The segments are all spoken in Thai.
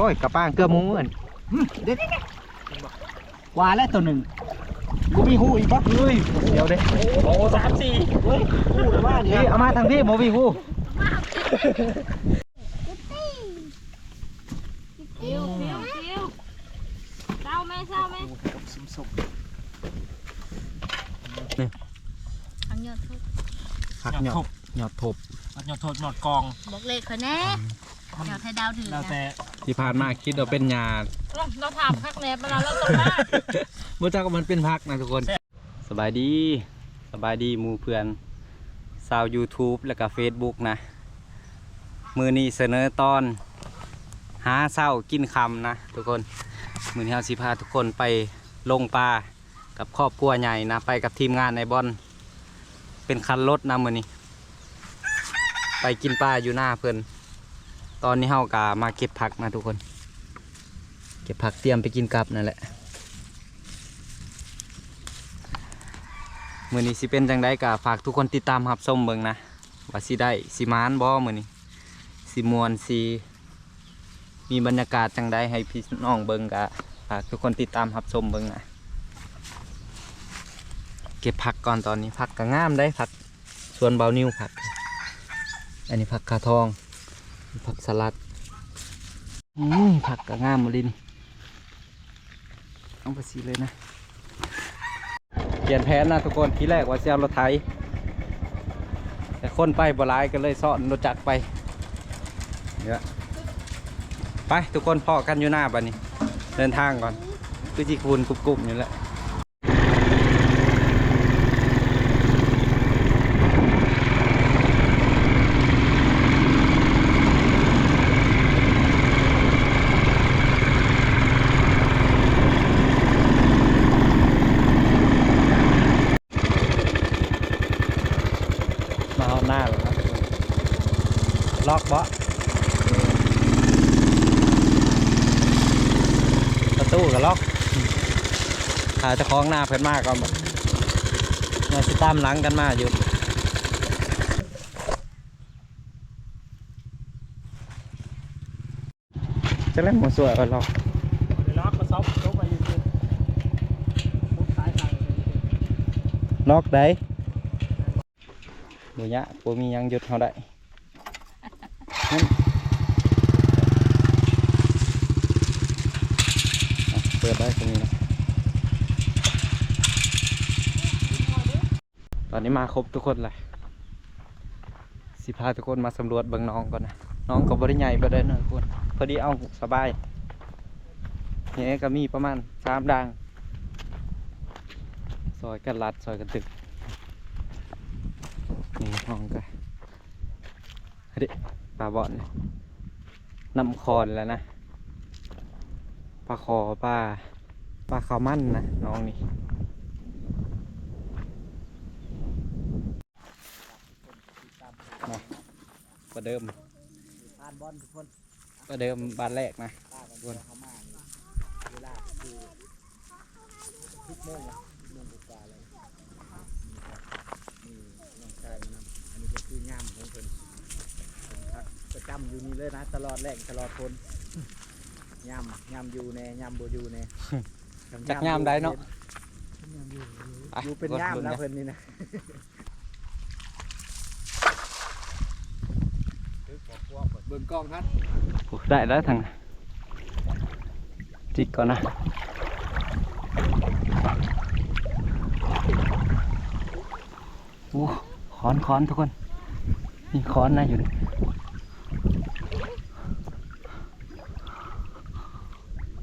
อ้ยกระป้างเกลือหมูอันเด็ดว่าแล้วตัวหนึ่งกูมีหูอีกปะเฮ้ยเดี๋ยวเด้โอ้สามสี่เฮ้ยหูหรือว่าเนี่นี่ยเอามาทางพี่โมวีฮูฟิวฟิวฟิวเศร้าไหมเศร้าไหมสุกทางยอดทุกหักหยอดหยอดทบหยอดโทษหยอดกอง บอกเลขคนแน่ ยอดให้ดาวถือแล้วนะแต่ที่ผ่านมาคิดว่าเป็นยาเราเราถามพักแนบมาแล้วเราต้องมาเมื่อเจ้าก็มันเป็นพักนะทุกคน สบายดีสบายดีหมูเพื่อนชาว YouTube แล้วก็ Facebook นะ มือนี้เสนอตอน หาเศร้ากินคำนะทุกคน มือนี้เราสิพาทุกคนไปลงปลากับครอบครัวใหญ่นะ ไปกับทีมงานในบอลเป็นคันรถนะมือนี้ ไปกินปลาอยู่หน้าเพื่อน ตอนนี้เฮากามาเก็บผักนะทุกคน เก็บผักเตรียมไปกินกับนั่นแหละมือนี้สิเป็นจังได้กะฝากทุกคนติดตามรับชมเบิงนะว่าสิได้สิมานบ่มือนี้สิมวนสิมีบรรยากาศจังได้ให้พี่น้องเบิงกะฝากทุกคนติดตามรับชมเบิงนะเก็บผักก่อนตอนนี้ผักก็งามได้ผักสวนเบานิ้วผัก อันนี้ผักคาทอง ผักสลัดอืมผักก็งามหมดเลยนี่เอาไปสีเลยนะ เปลี่ยนแผนนะทุกคนทีแรกว่าจะเอารถไถแต่คนไปบลายก็เลยซ่อนรถจักรไปเดี๋ยไปทุกคนพอกันอยู่หน้าบ้านี้ เดินทางก่อนคือจีคูนกรุบๆอยู่แหละมาเอาหน้าเลยนะทุกคนล็อกเบาะประตูก็ล็อก หาเจะคล้าของหน้าเพิ่นมากก่อนบ่มาสิตามหลังกันมาอยู่จะเล่นหมดสวยก็ล็อกเดี๋ยวล็อกมาซบลงไปยืนยืนมุดซ้ายทางล็อกได้บุญยะปูมีหยังหยุดเขาได้นั่นอะเปิดได้ตรงนี้นะต อนนี้มาครบทุกคนเลยสิพาทุกคนมาสำรวจเบิ่งน้องก่อนนะน้องก็บริใหญ่บ่ได้นะทุกคนพอดีเอาสบายเนี่ยก็มีประมาณสามดังซอยกันลัดซอยกันตึกนี่ห้องกันเฮ้ยปลาบอนนำคอนแล้วนะปลาคอปลาปลาขาวมั่นนะน้องนี่ มาประเดิมผ่านบอลทุกคนประเดิมบานแรกนะป้ากันเข้ามานี่เวลาคือทุกโมงนะโมงกว่าเลยนี่น้องชายมันนำอันนี้ก็คืองามของเพิ่นครับประจำอยู่นี่เลยนะ ตลอดแรงตลอดคนยำยำอยู่แน่ยำบ่อยู่แน่จักงามได้เนาะ อยู่เป็นยามนะเพิ่นนี่นะ เบิ่งกล้องครับได้แล้วทางจิกก่อนนะโอ้ขอนขอนทุกคนนี่ขอนนะอยู่นี่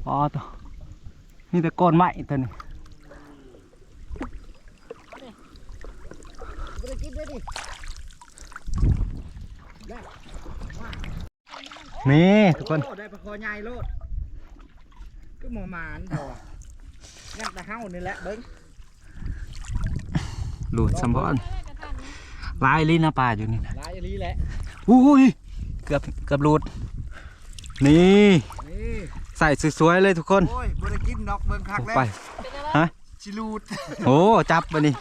อ๋อตัวนี่แต่ก้อนไม้ตัวนี้ บ่ได้กินเลยดิ นี่ทุกคน โอ้ได้ปลาคอใหญ่โลดก็หมอหมานเถอะยักแต่เฮานี่แหละเบิ่งหลุดสมบอนลายลิ้นนะปลาอยู่นี่นะหลายอีหลีแหละอุ้ยเกือบเกือบหลุด นี่นี่ใส่สวยๆเลยทุกคนโอ้ยบ่ได้กินดอกเบิ่งคักแล้วไปฮะชิลูดโอ้จับมานี่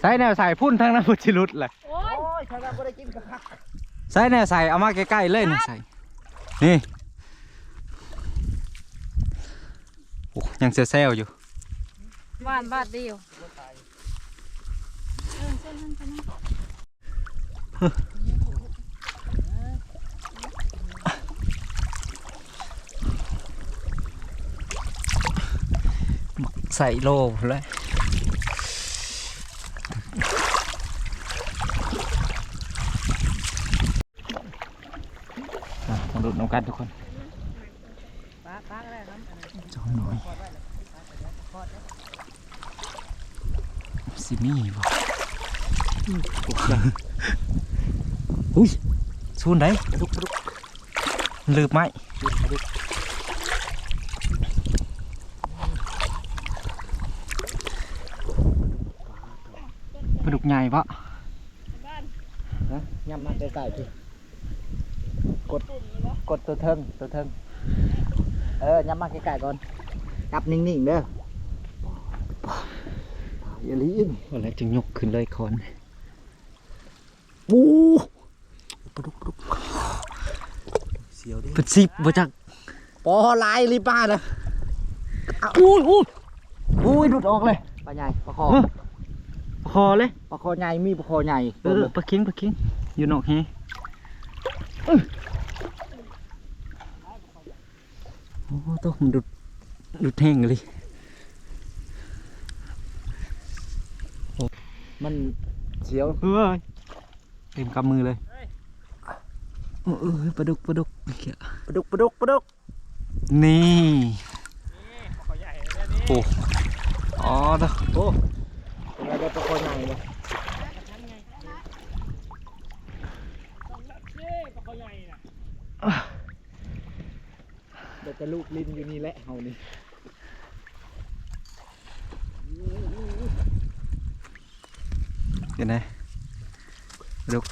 ใส่แนวใส่พุ่นทั้งนั้นพุทธิรุดเลยโอ้ยโอ้ยถ้าเราบ่ได้กินกับคัก ใส่แนวใส่เอามาใกล้ๆเลยนี่ใส่นี่โอ้ยังเซลเซลอยู่บ้านบาทเดียวเออเส้นนั้นไปนะใส่โลแล้ว อะมาดูน้ำกันทุกคนจอมหน่อยสิมีบ่อุ้ยซูนได้ปลุกปลุกลืมไหมปลาดุกใหญ่ปะนะย่ำมาใกล้ๆพี่ กดกดตัวเทิงตัวเทิงเออย่ำมาใกล้ๆก่อนจับนิ่งๆเด้ออย่าลีนอะไรจึงยกขึ้นเลยคอนโอ้ปลาดุกปลาดุกเสียวดิเป็นสิบบ่จักปอลายรีบมาเลยอุ้ยอุ้ยอุ้ยหลุดออกเลยปลาใหญ่ปลาคอเออคอเลยปลาคอใหญ่มีปลาคอใหญ่เออปลาเค็งปลาเค็งอยู่นอกแฮอื้อ โอ้ต้องมันดุดดุดแห้งเลย มันเสียวเฮ้ยเต็มกำมือเลยเออเออปลาดุกปลาดุกเหี้ยปลาดุกปลาดุกปลาดุกนี่โอ้อ๋อเด้อโอ้เป็นไงได้ปลาคอใหญ่เลยเดี๋ยวจะ ลูกลิ้นอยู่นี่แหละเฮานี่เห็นไหมลาดุก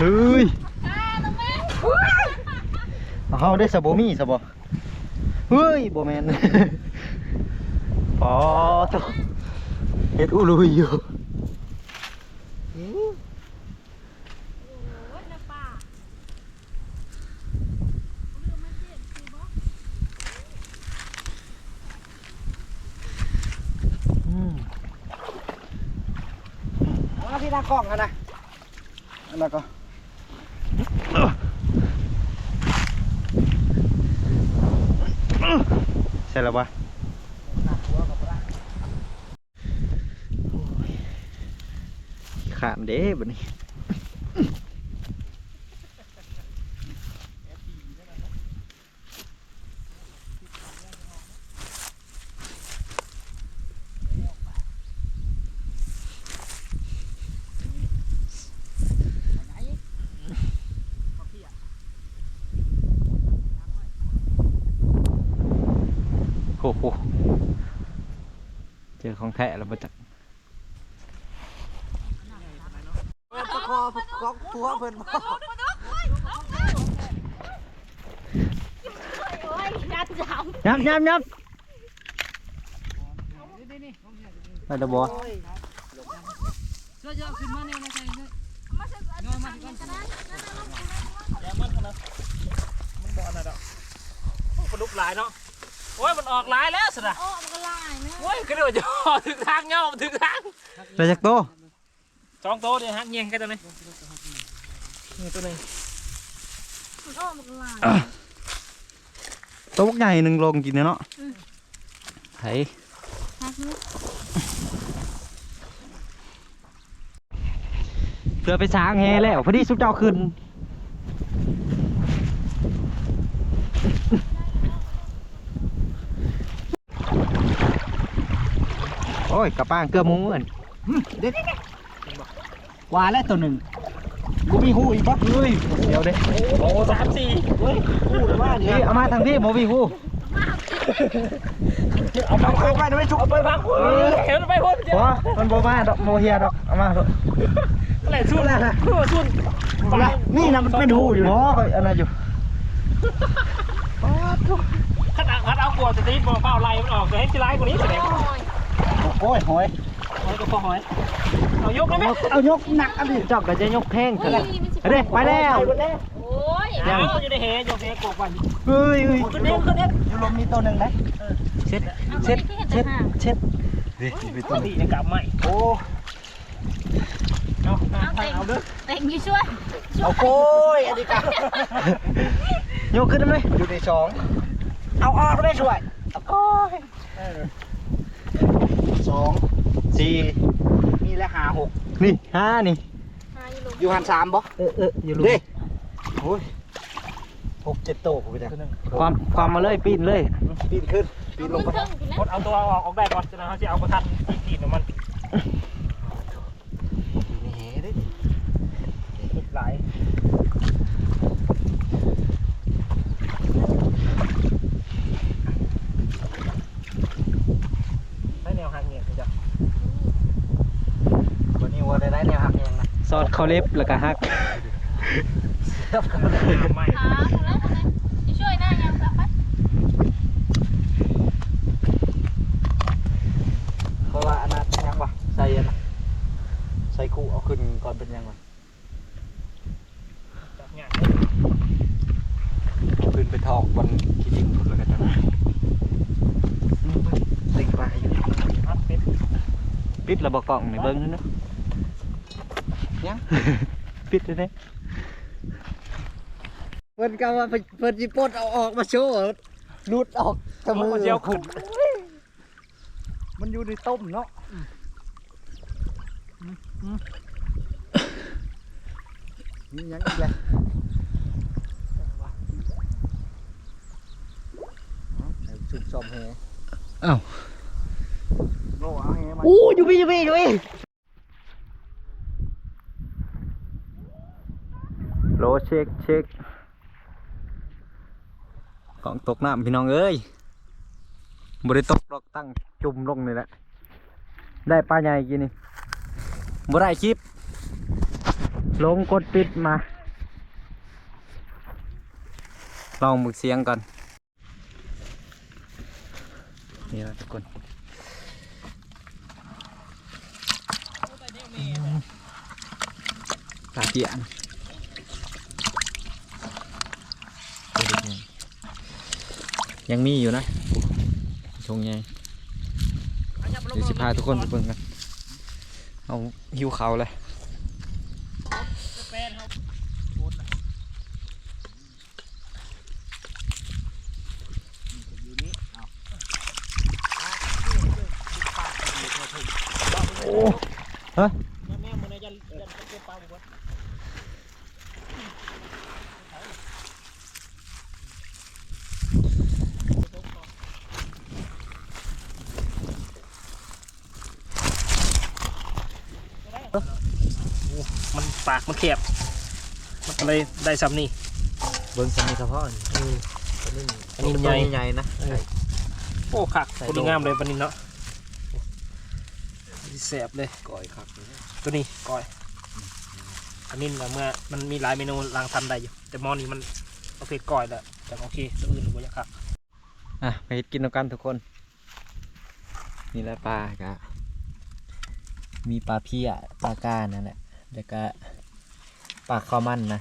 เฮ้ยเฮาได้สบมีสบเฮ้ยบ่แมน อ๋อต เฮ็ดอุลุยอยู่อืมมาพี่หน้ากล้องกันนะแล้วก็ใช่แล้วปะามเด้บันนี้โอ้โหเจอของแท้แล้วมาจาก ประคอ ประคอตัวเพิ่นบ่ยัดยาวยับยับยับไปเดบอช่วยยกขึ้นมาเนี่ยนะใช่ไหมปลาดุกหลายเนาะ โอ้ย มันออกหลายแล้วสินะโอ้มันก็ลายนะโอ้ยกระโดดจะออกถึงทางเงาถึงทางไปจากโตสองโตวเดี๋ยวฮะเงียงกันตัวนี้ นี่ตัวหนึงโอ้มันก็ลายโต๊ะใหญ่หนึ่งลงกินเนาะไถฮักนึกเพื่อไปช้างแฮแล้วพอดีสุดเจ้าขึ้นโอ้ยกระป้างเกลือหมูเหมือนเด็ดว่าแล้วตัวหนึ่ง กูมีหูอีกปะเฮ้ยเดี๋ยวเด้โอ้สามสี่เฮ้ยหูหรือว่านี่เอามาทางที่โมวีฮูเอาไปเอาไปไม่ชุบเอาไปพักเออเห็นไปพ่นเพราะมันโบมาดอกโมเฮียดอกเอามาเถอะอะไรสุ่นอะไรสุ่นนี่นะมันเป็นหูอยู่เพราะอันนั้นอยู่ขัดเอาขัดเอากลัวจะตีบอกเปล่าไล่มันออกจะให้ที่ไล่กว่านี้แสดงโอ้ยหอยห อยก็พอหอย เอายกได้ไหมเอายกหนักอันนี้เจ้าก็จะยกแข้งโอ้กันยเลยมันสิเด้ไปแล้วโอ้ยเอาอยู่ในเหยกเฮกบวันเฮ้ยเฮ้ยขึ้นเด็กขึ้นเด็กอยู่ลมมีตัวหนึ่งนะเช็ดเอาเช็ดไปที่เห็นเช็ดแต่ห่างเช็ดนี่มีตัตัววนี้ยังกลับไม่โอ้เอาเอาเต็งเอาเด้อเต็งอยู่ช่วยเอาโก้ยอันนี้กันยกขึ้นได้ไหมอยู่ในสองเอาออกได้ช่วยเอาโก้ยสอง สี่มีและหาหกนี่ห้านี่ หาอยู่ลงอยู่หันสามบ่เออเอออยู่ลูเด้กโอ้ยหกเจ็ดโตกูไปจ้ะความความมาเลยปีนเลยปีนขึ้นปีนลงไปขึ้นๆอยู่นะกดเอาตัวออกออกได้ก่อนจะนะเขาจะเอาประทัดตีนมันนี่เฮ้ดิ ติดหลายให้แนวห่างเงียบจ้ะ วันนี้วัวได้ได้แนวหักเอง นะซอสข้าเล็บแล้วก็ฮักหาคุณแล้วคุณเลยจะช่วยหน้ายังไปเพราะว่าอันนั้นยังวะใส่อันนะใส่คู่เอาขึ้นก่อนเป็นยังวะจับงานเอาขึ้นไปทอกบนขี้ดินแล้วกันนะติงปลาอยู่พัดเป็ดปิดระบบกล่องในเบิ้งนั่นเนาะ ยัง ปิดเลยเนี่ยเพิ่นก็ว่าเพิ่นสิปลดเอาออกมาโชว์ลุดออกกับมือมันเจียวขึ้นมันอยู่ในต้มเนาะนี่ยังอีกเลยสุดสมแฮอ้าวโลเอาแฮมาอู้อยู่พี่อยู่พี่อยู่พี่ โลเช็คเช็คกองตกน้ำพี่น้องเอ้ยบริตกดอกตั้งจุ่มลงนี่แหละ ได้ปลาใหญ่กินนี่บ่ได้คลิป ลงกดปิดมา ลองมึกเสียงก่อน นี่ละทุกคนตาเจียน ยังมีอยู่นะชงไงเดี๋ยวสิพาทุกคนไปเบิ่งกันเอาหิวเขาเลยอยู่นี่เอาโอ้ฮะ แม่แม่มือในยันยันเก็บปลาบุก มัน ปากมันแคบมันก็เลยได้ซ้ำนี่เบิ้งสมีเฉพาะนี่อืม ตัวนี้อันนี้ใหญ่ใหญ่นะโอ้คักใส่คนโลนี้งามเลยปานนี้เนาะแสบเลย ก่อยคักเลยตัวนี้ก้อยอันนี้นะเมื่อมันมีหลายเมนูลางทำได้อยู่ แต่หมอนี้มันประเภทก้อยแหละแต่โอเคตัวอื่นบ่อยากคักอะไปเฮ็ดกินด้วยกันทุกคน นี่แหละปลากะมีปลาเพี้ยปลาก้านั่นแหละแล้วก็ ปลาข้าวมันนะ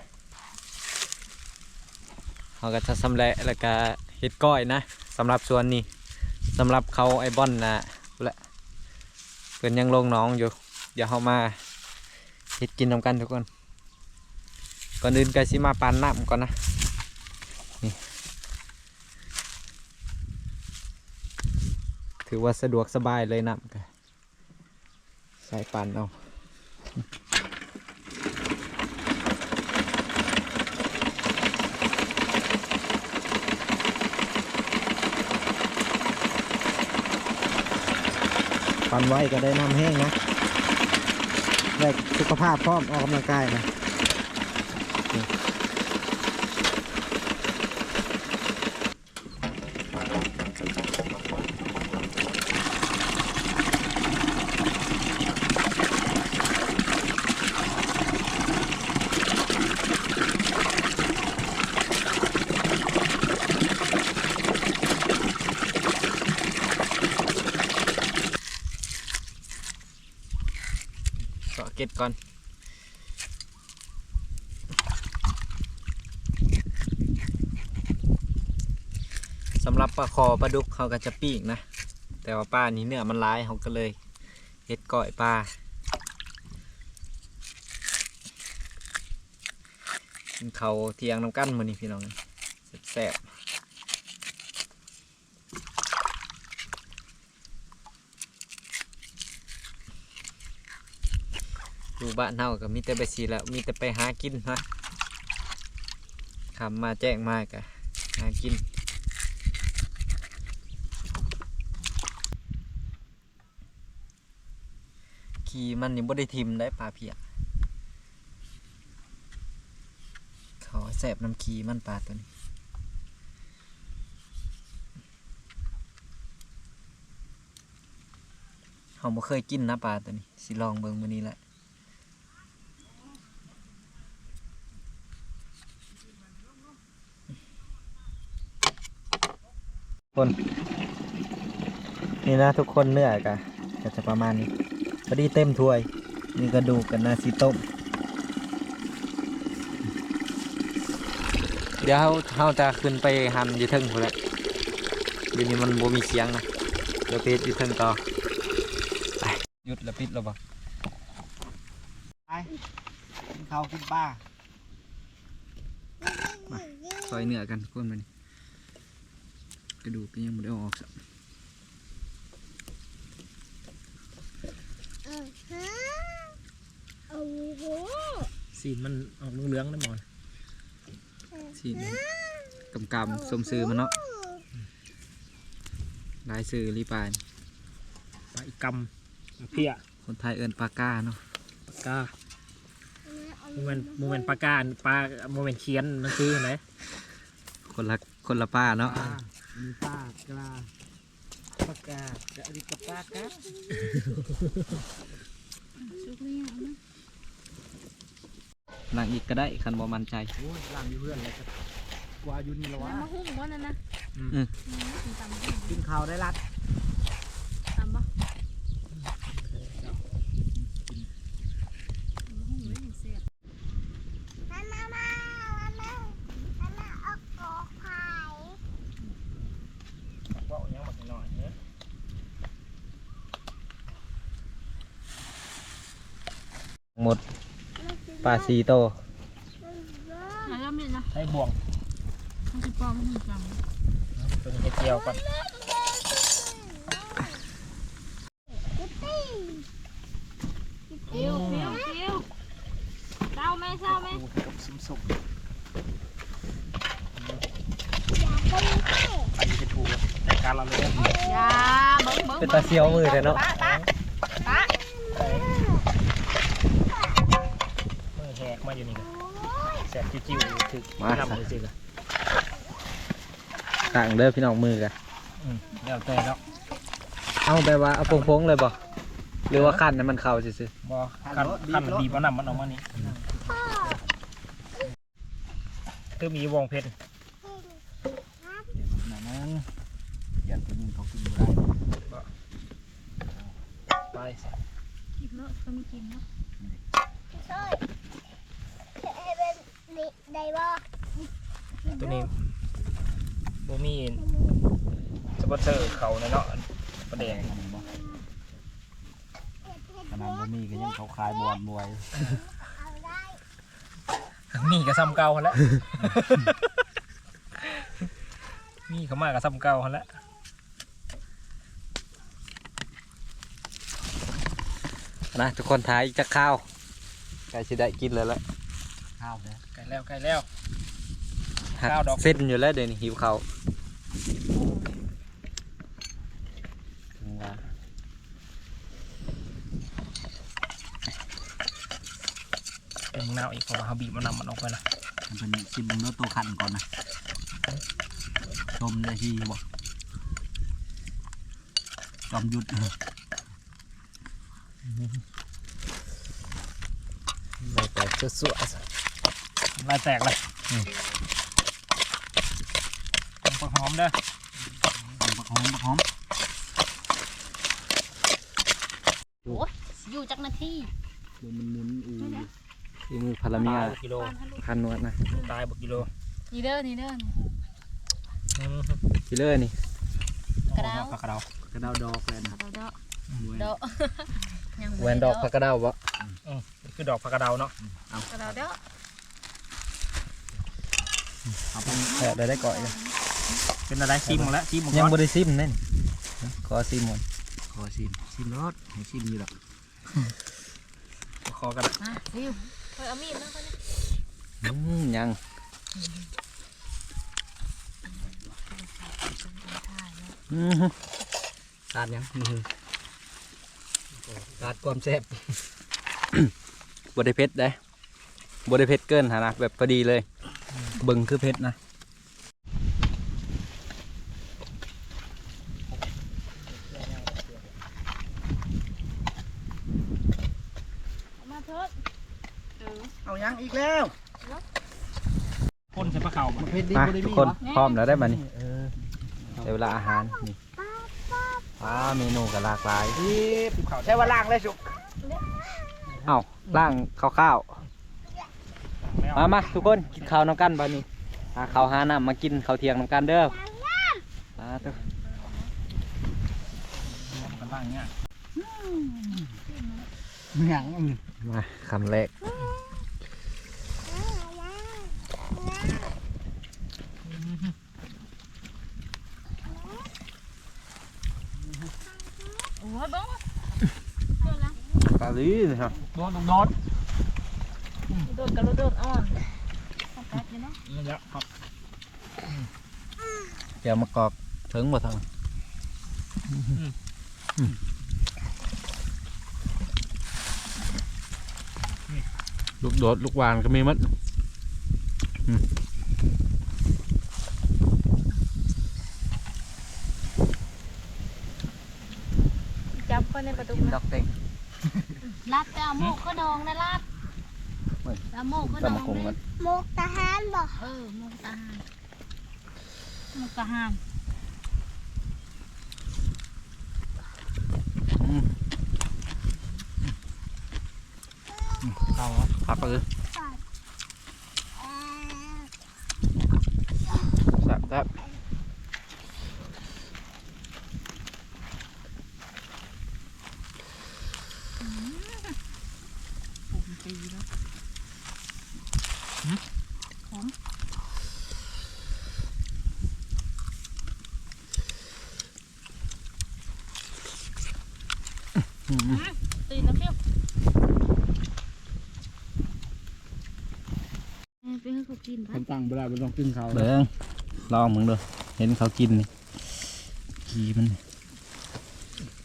เขาก็จะสำเร็จแล้วก็เฮ็ดก้อยนะสำหรับส่วนนี้สำหรับเขาไอบอนนะและเพิ่อนยังลงน้องอยู่เดี๋ยวเขามาเฮ็ดกินนำกันทุกคนก่อนอื่นก็สิมาปานน้ำก่อนนะถือว่าสะดวกสบายเลยน้ำกันใส่ปั่นเอา ปั่นไว้ก็ได้น้ำแห้งนะได้สุขภาพพร้อมออกกำลังกายนะ ปลาคอปลาดุกเขาก็จะปีกนะ แต่ว่าปลานี้เนื้อมันร้ายเขาก็เลยเฮ็ดก้อยปลากินเขาเทียงน้ำกั้นมือนี่พี่น้องแซ่บๆอยู่บ้านเฮาก็มีแต่ไปสีแล้วมีแต่ไปหากินนะคำมาแจ้งมากะหากินีมันยังบ่ได้ทิมได้ปลาเพียเขาแสบน้ำขีมันปลาตัวนี้เขาบ่เคยกินนะปลาตัวนี้สิลองเบิ่งมื้อนี้แหละคนนี่นะทุกคนเนื้อกะก็จะประมาณนี้ พอดีเต็มถ้วยมีกระดูกกับนาซีต้มเดี๋ยวเราเราจะขึ้นไปหันอยู่เทึงพุ่นแหละเดี๋ยวนี้มันบ่มีเสียงนะเดี๋ยวไปเฮ็ดอยู่เทึงต่อไปหยุดแล้วปิดแล้วบ่ไปกินข้าวกินปลามาซอยเนื้อกันทุกคนมันกระดูกก็ยังไม่ได้เอาออกสัก เออฮะ โอ้โหสีนมันออกเหลืองๆนะหมอนสีกำกำสมซื้อมันเนาะลายซื้อรีปานปลาอีกำเพี้ยคนไทยเอิ้นปลาก้าเนาะปลากาโมเมนโมเมนปลากาปลาโมเมนเคียนมันคือไหนคนละคนละป้าเนาะมีปากกลาปากกาจะอันนี้กับปากกา สุกเนี่ยนะหลังอีกก็ได้คันบ่มั่นใจ โอ้ยหลังอยู่เพื่อนเลยครับกว่าอยู่นี่แล้ววะมาหุ้มบ่นั่นนะอืม อืมกินตำบ่กินข้าวได้รัด ตำบ่หุ้มไม่เห็นเสีย ว่าอย่างหมดหน่อยเนื้อ หมด ปลาสีโตแล้วมีนะใช้บ่วงมันจะปลอมหุ้มตำเป็นเห็ดเจียวก่อนเกียวเกียวเกียวเศร้าไหมเศร้าไหมดูกับซุ่มสุกไปเป็นถูรายการเราเลยอย่าเบิ้งเบิ้งเป็นตาเซียวมือเลยเนาะ มือแหกมาอยู่นี่นะแสบ จิ้วๆถึกนำเลยสิละต่างเด้อพี่น้องมือกันอืมแล้วแต่แล้วเอาไปว่าเอาพงๆเลยบ่หรือว่าคันให้มันเข้าซื่อบ่ขั้นขั้นบีบเอานำมันออกมานี่คือมีวงเพชรนั่นนั่นอย่าตัวนี้เขากินไม่ได้ไปกินเนาะก็มีกินเนาะ ตัวนี้บ่มีสปอนเซอร์เขาเนาะประเด็นขนาดบ่มีก็ยังเขาขายบวนบวยมีกับซ้ำเก่าหั่นแหล้วมีเขามากับซ้ำเก่าหั่นแหล้วๆนะทุกคนทายจะข้าวใกล้สิได้กินแล้วแหละข้าวนะใกล้ แล้วใกล้แล้ว หักข้าวดอก เส้นอยู่แล้วเดี๋ยวนี้หิวข้าวถึงว่าเป็นมะนาวอีกเพราะว่าเขาบีบมะนาวมันออกไปนะมันเป็นชิมเนื้อตัวขันก่อนนะชมได้ที่บอกจอมยุทธไม่แต่สวย ลายแตกเลยผักหอมเด้อปักหอมปักหอมโอ้ยอยู่จักนาทีมันหมุนอูฝีมือพาราเมียตายบ่กิโลคันนวดนะตายบ่กิโลนี่เด้อนี่เด้อนี่อืมกิเลอร์นี่กระดาวปลากระดาวกระดาวดอกเลยนะเอาเด้อหน่วยเด้อยังแหวนดอกพักกระเดาบ่อืมคือดอกปลากระดาวเนาะกระดาวเด้อ เอาไปแค่ได้ได้ก่อยเลยเป็นอะไรซิมหมดแล้วซิมหมดยังก่อนบ่ได้ซิมนั่นขอซิมหมดขอชิมชิมรสให้ชิมอยู่หรอกคอกันมาซิวเฮ้ยเอามีดมาคนนี้อืมยังอืมขาดยังขาดความแซ่บบ่ได้เผ็ดได้บ่ได้เผ็ดเกินหานะแบบพอดีเลยเบิ่งคือเผ็ดนะเอามาเถิดเออเอายังอีกแล้วพ่นใส่ปลาเข่าบ่มันเผ็ดดีมาบ่ได้ทุกมีคนวะพร้อมแล้วได้มานี่เออได้เวลาอาหารนี่ว้าเมนูก็หลากหลายนี่ใช้ว่าล่างเลยสุกเอ้าล่างข้าวๆ มามาทุกคนกินข้าวน้ำกันบัดนี้หาข้าวหาน้ำมากินข้าวเที่ยงน้ำกันเด้อมาเด้อกันบ้างเนี่ยหยังอืมมาคำแรกโอ้ยบ้งเดี๋ยวละปลาลีนะครับโดนโดน โดดกระโดดอ่อนเอาแป๊บเดียวเนาะนี่แหละครับแกวมะกอกถึงหมดทั้งลูกโดดลูกวานก็มีมัดจับคนในประตูกินนะดอกเต็งลาดแต่เอาโมกก็ดองนะลาด เอาโมกก็ดตำองมะกงมันะนโมกทหารบ่เออโมกทหารโมกทหารข้าวพักเลยแซ่บแซ่บผมตีแล้วผมอืม ตีนะเพี่ยวไปให้เขากินไปคนตั้งเวลาไม่ต้องกินเขาเบิ่งลองมึงดูเห็นเขากินนี่ขี้มันนี่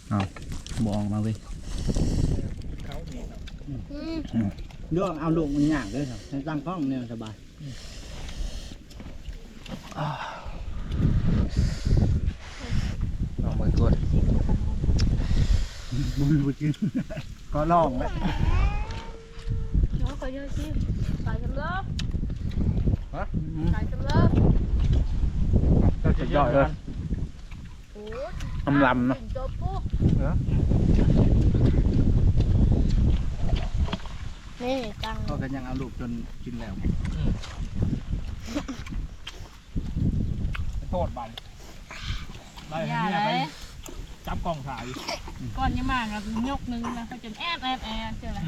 เอาบออกมาเว้ย อืม เรื่องเอาลูกมันยากเลยครับให้ตั้งกล้องเนี่ยสบายลองเบิ่งก่อนบุญบุญกินก็ลองเลยน้องขอเยอะสิใส่กันเลยอืมใส่กันเลยสุดยอดเลยโอ้อำลำเนาะ จบปุ๊บ นี่ตังก็กันยังเอาลูกจนกินแล้วโทษบันได้อย่าเนี่ยเลไปยจับกล่องถ่ายก่อนจะมาเรายกหนึ่งนะเขาจนแอดแอดแอดเจออะไร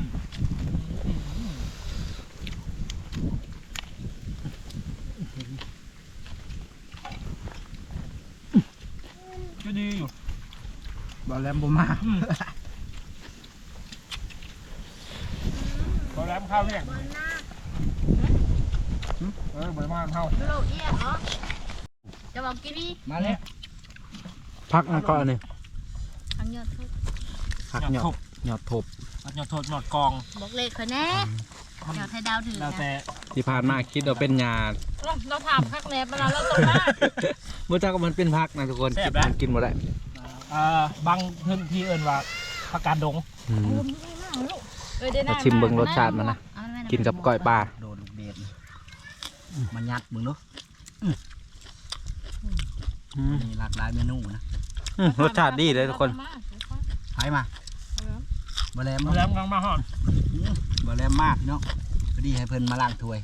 ก็ดีอยู่บอลแลมบมา พอแล้ว ข้าวเนี่ยเออใบมากเข้าโลเอียเหรอจะบอกกินนี่มาแล้วพักมันก็อันนี้ทางยอดทุกพักหยอดหยอดทบหยอดโทษหยอดกอง บอกเลขเขาแน่ยอดให้ดาวถือแล้วนะแต่ที่ผ่านมาคิดว่าเป็นยาเราถามพักแนบมาแล้วเราต้องมาเมื่อเจ้าก็มันเป็นพักนะทุกคนกินมันกินหมดแล้วอ่าบางพื้นที่เอิ้นว่าผักกาดดงอื มเออได้หน้ามาชิมเบิ่งรสชาติมันนะเอาแม่ะกินกับก้อยปลา โดนลูกเบ็ดมายัดมึงเนาะอืมมีหลากหลายเมนูนะอืมรสชาติดีเลยทุกคนไปมาบ่แลมมาแล้วกำลังมาหอดบ่แลมมากเนาะพอดีให้เพิ่นมาล้างถ้วย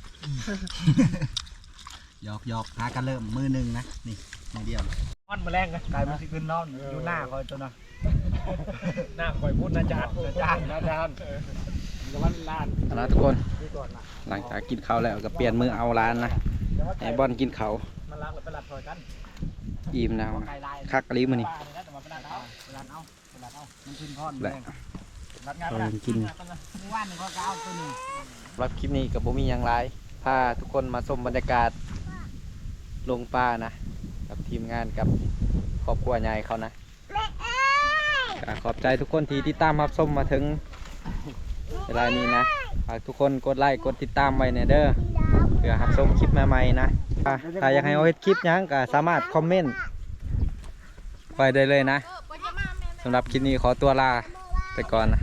หยอกหยอกหากันเริ่มมือหนึ่งนะ นี่มือเดียวหอนมาแรงกันกลายเป็นสิขึ้นนอนอยู่หน้าคอยตัวน่ะหน้าคอยพูดนะจ๊ะอาจารย์อาจาร ย์กำลังลานเอาละทุกคนนี่ก่อนนะหลังจากกินข้าวแล้วก็เปลี่ยนมือเอาร้านนะไอ้บอลกินข้าวมาล้างแล้วไปรัดถอยกันอิ่มแล้วไกลลายคักกะลิมือนี่ป้าเนี่ยนะแต่มาไปรัดเอาลานเอาลานเอามันขึ้นพอนแหละ รัดงานเราไปรัดกินเมื่อวานนี่เขาก็เอาตัวนี้สำหรับคลิปนี้กับผมมีอย่างไรพาทุกคนมาชมบรรยากาศลงป่านะ กับทีมงานกับครอบครัวใหญ่เขานะก็ขอบใจทุกคนที่ติดตามรับชมมาถึง เวลานี้นะฝากทุกคนกดไลค์กดติดตามไว้ในเด้อเพื่อหับชมคลิปใหม่ๆนะถ้าอยากให้เอาเฮ็ดคลิปยังก็สามารถคอมเมนต์ไปได้เลยนะสำหรับคลิปนี้ขอตัวลาไปก่อนนะ